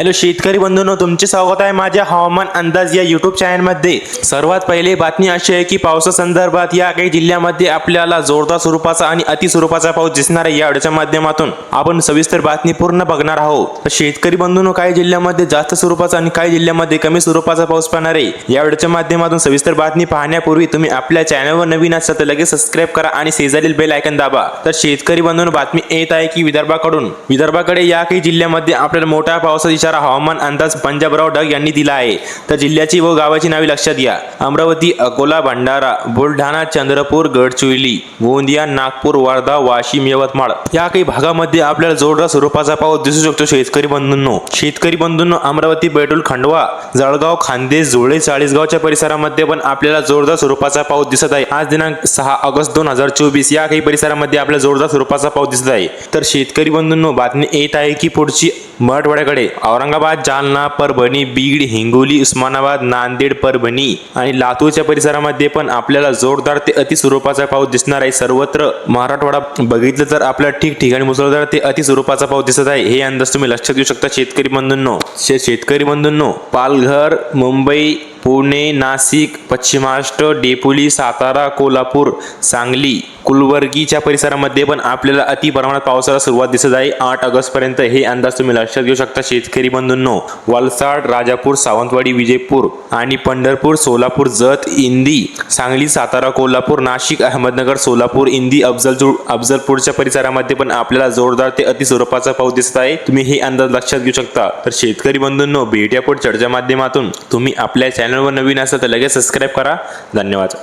Hello शेतकरी बंधूंनो तुमचे स्वागत आहे माझ्या हवामान अंदाज या युट्यूब चॅनलमध्ये सर्वात पहिले बातमी अशी आहे की पावसासंदर्भात या काही जिल्ह्यामध्ये आपल्याला जोरदार स्वरूपाचा आणि अति स्वरूपाचा पाऊस दिसणार आहे. या व्हिडिओच्या माध्यमातून आपण सविस्तर बातमी पूर्ण बघणार आहोत. तर शेतकरी बंधूंनो काही जिल्ह्यामध्ये जास्त स्वरूपाचा आणि काही जिल्ह्यामध्ये कमी स्वरूपाचा पाऊस पाहणार आहे. या व्हिडिओच्या माध्यमातून सविस्तर बातमी पाहण्यापूर्वी तुम्ही आपल्या चॅनलवर नवीन असाल तर लगेच सबस्क्राईब करा आणि शेजारील बेल आयकन दाबा. तर शेतकरी बंधूंनो बातमी येत आहे की विदर्भाकडून. विदर्भाकडे या काही जिल्ह्यामध्ये आपल्याला मोठ्या पावसाचा इशारा हवामान अंदाज पंजाबराव डग यांनी दिला आहे. तर जिल्ह्याची व गावाची नावे लक्षात घ्या. अमरावती अकोला भंडारा बुलढाणा चंद्रपूर गडचिरोली गोंदिया नागपूर वर्धा वाशिम यवतमाळ या काही भागामध्ये आपल्याला जोरदार स्वरूपाचा पाऊस दिसू शकतो शेतकरी बंधूंनो. शेतकरी बंधूंनो अमरावती बैतूल खंडवा जळगाव खानदेश झुळे चाळीसगावच्या परिसरामध्ये पण आपल्याला जोरदार स्वरूपाचा पाऊस दिसत आहे. आज दिनांक सहा ऑगस्ट दोन हजार चोवीस या काही परिसरामध्ये आपल्याला जोरदार स्वरूपाचा पाऊस दिसत आहे. तर शेतकरी बंधूंनो बातमी येत आहे की पुढची मराठवाड्याकडे औरंगाबाद जालना परभणी बीड हिंगोली उस्मानाबाद नांदेड परभणी आणि लातूरच्या परिसरामध्ये पण आपल्याला जोरदार ते अति स्वरूपाचा पाऊस दिसणार आहे. सर्वत्र मराठवाडा बघितलं तर आपल्या ठिकठिकाणी मुसळधार ते अति स्वरूपाचा पाऊस दिसत आहे. हे अंदाज तुम्ही लक्षात घेऊ शकता शेतकरी बंधूंनो. शे- शेतकरी बंधूंनो पालघर मुंबई पुणे नाशिक पश्चिमाष्ट डेपोली सातारा कोल्हापूर सांगली कुलबर्गीच्या परिसरामध्ये पण आपल्याला अति प्रमाणात पावसाला सुरुवात दिसत आहे. आठ ऑगस्ट पर्यंत हे अंदाज तुम्ही लक्षात घेऊ शकता. शेतकरी बंधूंनो वलसाड राजापूर सावंतवाडी विजयपूर आणि पंढरपूर सोलापूर जत इंदी सांगली सातारा कोल्हापूर नाशिक अहमदनगर सोलापूर इंदी अफजलजूळ अफजलपूरच्या परिसरामध्ये पण आपल्याला जोरदार ते अति स्वरूपाचा पाऊस दिसत आहे. तुम्ही हे अंदाज लक्षात घेऊ शकता. तर शेतकरी बंधूंनो भेटूया पुढच्या चर्चा माध्यमातून तुम्ही आपल्या चॅनलवर नवीन असाल तर लगेच सबस्क्राईब करा. धन्यवाद.